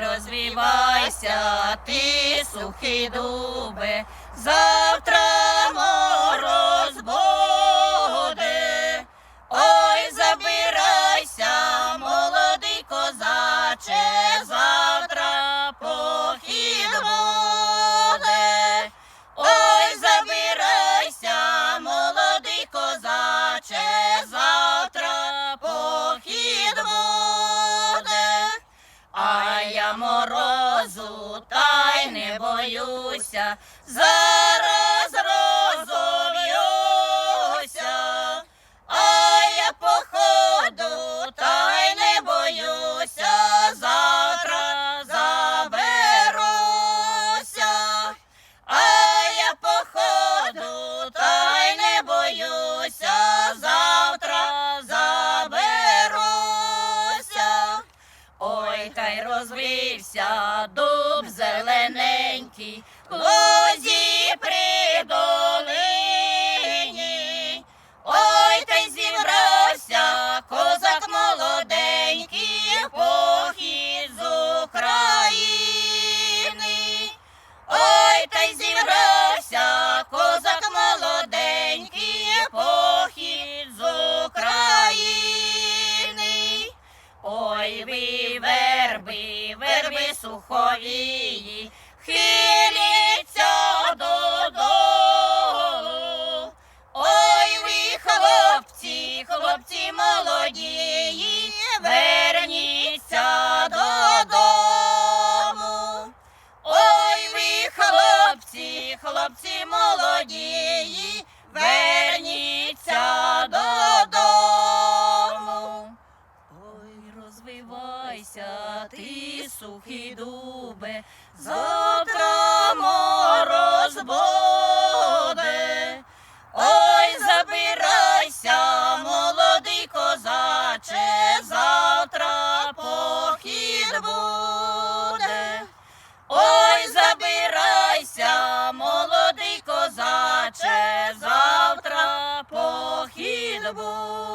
розвівайся, ти сухий дубе, завтра. боюся. За Хай розвився дуб зелененький, лозі при. верби, верби сухові. Ти сухі дубе, завтра мороз буде. Ой, забирайся, молодий козаче, завтра похід буде. Ой, забирайся, молодий козаче, завтра похід буде.